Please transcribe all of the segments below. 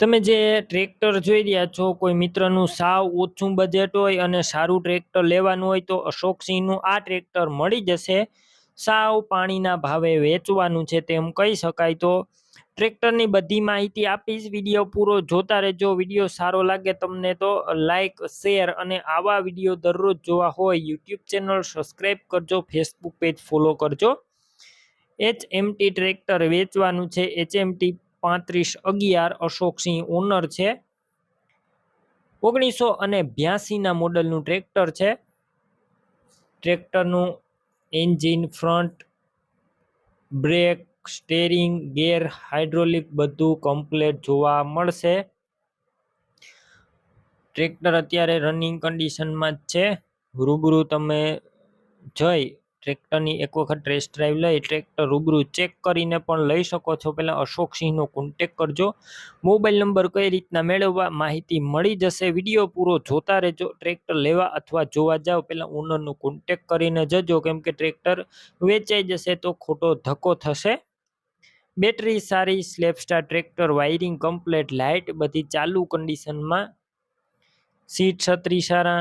તમે જે ટ્રેક્ટર જોઈ રહ્યા છો, કોઈ મિત્રનું સાવ ઓછું બજેટ હોય અને સારું ટ્રેક્ટર લેવાનું હોય તો અશોકસિંહનું આ ટ્રેક્ટર મળી જશે. સાવ પાણીના ભાવે વેચવાનું છે તેમ કહી શકાય તો. ટ્રેક્ટરની બધી માહિતી આપીશ વીડિયો પૂરો જોતા રહેજો. વીડિયો સારો લાગે તમને તો લાઈક શેર અને આવા વીડિયો દરરોજ જોવા હોય યુટ્યુબ ચેનલ સબસ્ક્રાઈબ કરજો ફેસબુક પેજ ફોલો કરજો. એચ એમટી ટ્રેક્ટર વેચવાનું છે. એચએમટી પાંત્રીસ અગિયાર અશોકસિંહ ઓનર છે. ઓગણીસો અને બ્યાસીના મોડલનું ટ્રેક્ટર છે. ટ્રેક્ટરનું engine, front, brake, steering, gear, hydraulic બધું કમ્પ્લેટ જોવા મળશે. ટ્રેક્ટર અત્યારે રનિંગ કન્ડિશનમાં જ છે. રૂબરૂ તમે જઈ ટ્રેક્ટરની એક વખત ટેસ્ટ ડ્રાઈવ લઈ, ટ્રેક્ટર રૂબરૂ ચેક કરીને પણ લઈ શકો છો. પહેલાં અશોકસિંહનો કોન્ટેક કરજો. મોબાઈલ નંબર કઈ રીતના મેળવવા માહિતી મળી જશે. વીડિયો પૂરો જોતા રહેજો. ટ્રેક્ટર લેવા અથવા જોવા જાઓ, પહેલાં ઓનરનો કોન્ટેક કરીને જજો. કેમ કે ટ્રેક્ટર વેચાઈ જશે તો ખોટો ધક્કો થશે. બેટરી સારી સ્લેપસ્ટાર ટ્રેક્ટર વાયરિંગ કમ્પ્લેટ લાઇટ બધી ચાલુ કન્ડિશનમાં સીટ છત્રી સારા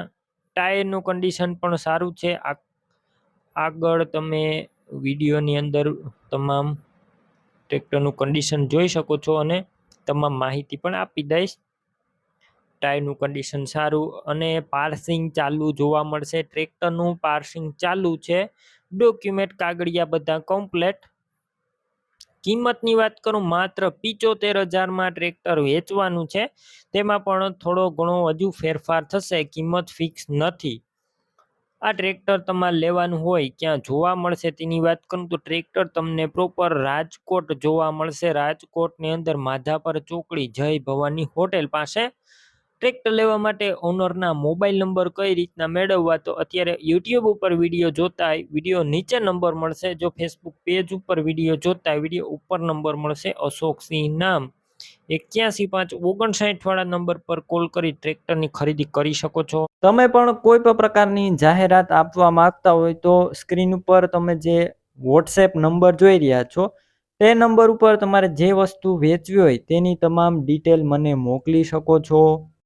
ટાયરનું કન્ડિશન પણ સારું છે. આ આગળ તમે વિડીયોની અંદર તમામ ટ્રેક્ટરનું કન્ડિશન જોઈ શકો છો અને તમામ માહિતી પણ આપી દઈશ. ટાયરનું કન્ડિશન સારું અને પાર્સિંગ ચાલુ જોવા મળશે. ટ્રેક્ટરનું પાર્સિંગ ચાલુ છે. ડોક્યુમેન્ટ કાગળિયા બધા કમ્પ્લેટ કિંમતની વાત કરું, માત્ર પિચોતેર હજારમાં ટ્રેક્ટર વેચવાનું છે. તેમાં પણ થોડો ઘણો હજુ ફેરફાર થશે. કિંમત ફિક્સ નથી. આ ટ્રેક્ટર તમારે લેવાનું હોય, ક્યાં જોવા મળશે તેની વાત કરું તો ટ્રેક્ટર તમને પ્રોપર રાજકોટ જોવા મળશે. રાજકોટની અંદર માધાપર ચોકડી જય ભવાની હોટેલ પાસે. ટ્રેક્ટર લેવા માટે ઓનરના મોબાઈલ નંબર કઈ રીતના મેળવવા તો અત્યારે યુટ્યુબ ઉપર વીડિયો જોતા વીડિયો નીચે નંબર મળશે. જો ફેસબુક પેજ ઉપર વીડિયો જોતા વીડિયો ઉપર નંબર મળશે અશોકસિંહ નામ. એક્યાસી પાંચ ઓગણસાઠ વાળા નંબર પર કોલ કરી ટ્રેક્ટરની ખરીદી કરી શકો છો. તમે પણ કોઈ પણ પ્રકારની જાહેરાત આપવા માંગતા હોય તો સ્ક્રીન ઉપર તમે જે વોટ્સએપ નંબર જોઈ રહ્યા છો, તે નંબર ઉપર તમારે જે વસ્તુ વેચવી હોય તેની તમામ ડિટેલ મને મોકલી શકો છો.